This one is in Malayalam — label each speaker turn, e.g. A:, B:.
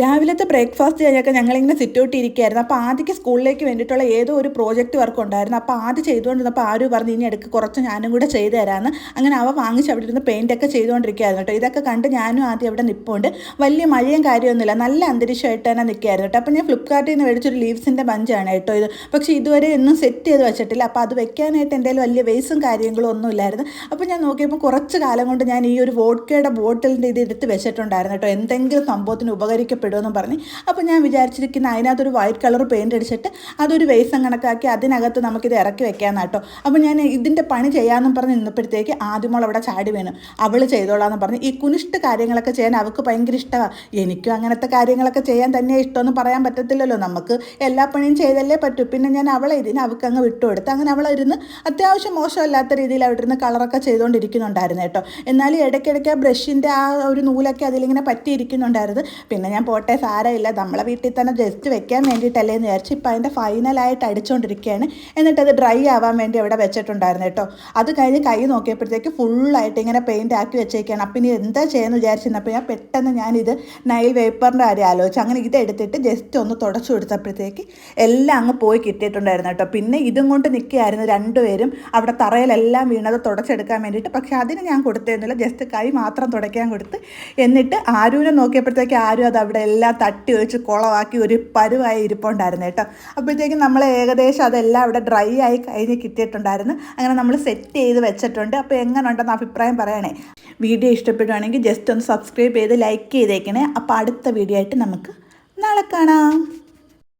A: രാവിലത്തെ ബ്രേക്ക്ഫാസ്റ്റ് കഴിഞ്ഞൊക്കെ ഞങ്ങളിങ്ങനെ സിറ്റ് ഔട്ട് ഇരിക്കുകയായിരുന്നു അപ്പോൾ ആദ്യക്ക് സ്കൂളിലേക്ക് വേണ്ടിയിട്ടുള്ള ഏതോ ഒരു പ്രോജക്റ്റ് വർക്ക് ഉണ്ടായിരുന്നു. അപ്പോൾ ആദ്യം ചെയ്തുകൊണ്ടിരുന്നപ്പോൾ ആരും പറഞ്ഞു ഇനി എടുക്ക് കുറച്ച് ഞാനും കൂടെ ചെയ്തു തരാമെന്ന് അങ്ങനെ അവ വാങ്ങിച്ച് അവിടെ ഇരുന്ന് പെയിന്റൊക്കെ ചെയ്തുകൊണ്ടിരിക്കുകയായിരുന്നു കേട്ടോ. ഇതൊക്കെ കണ്ട് ഞാനും ആദ്യം അവിടെ നിൽപ്പുണ്ട് വലിയ മഴയും കാര്യമൊന്നുമില്ല. നല്ല അന്തരീക്ഷമായിട്ട് തന്നെ നിൽക്കുകയായിരുന്നു കേട്ടോ. അപ്പോൾ ഞാൻ ഫ്ലിപ്കാർട്ടിൽ നിന്ന് മേടിച്ചൊരു ലീവ്സിന്റെ ബഞ്ചാണ് കേട്ടോ ഇത്. പക്ഷേ ഇതുവരെ ഒന്നും സെറ്റ് ചെയ്ത് വെച്ചിട്ടില്ല. അപ്പോൾ അത് വെക്കാനായിട്ട് എന്റെ വലിയ വേസും കാര്യങ്ങളും ഒന്നുമില്ലായിരുന്നു. അപ്പോൾ ഞാൻ നോക്കിയപ്പോൾ കുറച്ച് കാലം കൊണ്ട് ഞാൻ ഈ ഒരു വോഡ്കയുടെ ബോട്ടിലിന്റെ ഇത് എടുത്ത് വെച്ചിട്ടുണ്ടായിരുന്നു കേട്ടോ. എന്തെങ്കിലും സംഭവത്തിന് ഉപകരിക്കപ്പെടുമെന്ന് പറഞ്ഞ്. അപ്പോൾ ഞാൻ വിചാരിച്ചിരിക്കുന്ന അതിനകത്തൊരു വൈറ്റ് കളർ പെയിന്റ് അടിച്ചിട്ട് അതൊരു വേസം കണക്കാക്കി അതിനകത്ത് നമുക്കിത് ഇറക്കി വെക്കാമെന്ന് കേട്ടോ അപ്പോൾ ഞാൻ ഇതിന്റെ പണി ചെയ്യാമെന്നും പറഞ്ഞ് നിന്നപ്പോഴത്തേക്ക് ആദ്യമോൾ അവിടെ ചാടി വീണു. അവൾ ചെയ്തോളാമെന്ന് പറഞ്ഞ്. ഈ കുനിഷ്ട കാര്യങ്ങളൊക്കെ ചെയ്യാൻ അവൾക്ക് ഭയങ്കര ഇഷ്ടമാണ് എനിക്കും അങ്ങനത്തെ കാര്യങ്ങളൊക്കെ ചെയ്യാൻ തന്നെ ഇഷ്ടമെന്ന് പറയാൻ പറ്റത്തില്ലല്ലോ. നമുക്ക് എല്ലാ പണിയും ചെയ്തല്ലേ പറ്റൂ. പിന്നെ ഞാൻ അവളെ ഇതിന് അവൾക്ക് അങ്ങ് വിട്ടുകൊടുത്ത് അങ്ങനെ അവളിരുന്ന് അത്യാവശ്യം മോശമല്ലാത്ത രീതിയിൽ അവിടെ ഇരുന്ന് കളറൊക്കെ ചെയ്തുകൊണ്ടിരിക്കുന്നുണ്ടായിരുന്നു കേട്ടോ എന്നാലും ഇടയ്ക്കിടയ്ക്ക് ആ ബ്രഷിന്റെ ആ ഒരു നൂലൊക്കെ അതിലിങ്ങനെ പറ്റിയിരിക്കുന്നുണ്ടായിരുന്നു. പിന്നെ ഞാൻ പോട്ടെ സാരമില്ല. നമ്മളെ വീട്ടിൽ തന്നെ ജസ്റ്റ് വെക്കാൻ വേണ്ടിയിട്ടല്ലേ എന്ന് വിചാരിച്ച് ഇപ്പം അതിന്റെ ഫൈനലായിട്ട് അടിച്ചുകൊണ്ടിരിക്കുകയാണ് എന്നിട്ട് അത് ഡ്രൈ ആവാൻ വേണ്ടി അവിടെ വെച്ചിട്ടുണ്ടായിരുന്നു കേട്ടോ. അത് കഴിഞ്ഞ് കൈ നോക്കിയപ്പോഴത്തേക്ക് ഫുള്ളായിട്ട് ഇങ്ങനെ പെയിന്റ് ആക്കി വെച്ചേക്കാണ്. അപ്പം ഇനി എന്താ ചെയ്യുന്നത് വിചാരിച്ചിരുന്നപ്പോൾ ഞാൻ പെട്ടെന്ന് ഞാനിത് നൈൽ വേപ്പറിന്റെ കാര്യം ആലോചിച്ചു. അങ്ങനെ ഇതെടുത്തിട്ട് ജസ്റ്റ് ഒന്ന് തുടച്ചു കൊടുത്തപ്പോഴത്തേക്ക് എല്ലാം അങ്ങ് പോയി കിട്ടിയിട്ടുണ്ടായിരുന്നു കേട്ടോ. പിന്നെ ഇതും കൊണ്ട് നിൽക്കുകയായിരുന്നു രണ്ടുപേരും. അവിടെ തറയിലെല്ലാം വീണത് തുടച്ചെടുക്കാൻ വേണ്ടിയിട്ട്. പക്ഷേ അതിന് ഞാൻ കൊടുത്തിരുന്നില്ല ജസ്റ്റ് കൈ മാത്രം തുടയ്ക്കാൻ കൊടുത്ത്. എന്നിട്ട് ആരൂനെ നോക്കിയപ്പോഴത്തേക്ക് ആരും അത് അവിടെ എല്ലാം തട്ടി ഒഴിച്ച് കുളമാക്കി ഒരു പരുവായി ഇരിപ്പുണ്ടായിരുന്നു കേട്ടോ. അപ്പോഴത്തേക്കും നമ്മൾ ഏകദേശം അതെല്ലാം അവിടെ ഡ്രൈ ആയി കഴിഞ്ഞ് കിട്ടിയിട്ടുണ്ടായിരുന്നു. അങ്ങനെ നമ്മൾ സെറ്റ് ചെയ്ത് വെച്ചിട്ടുണ്ട്. അപ്പോൾ എങ്ങനെ ഉണ്ടെന്ന് അഭിപ്രായം പറയണേ. വീഡിയോ ഇഷ്ടപ്പെടുവാണെങ്കിൽ ജസ്റ്റ് ഒന്ന് സബ്സ്ക്രൈബ് ചെയ്ത് ലൈക്ക് ചെയ്തേക്കണേ. അപ്പോൾ അടുത്ത വീഡിയോ ആയിട്ട് നമുക്ക് നാളെ കാണാം.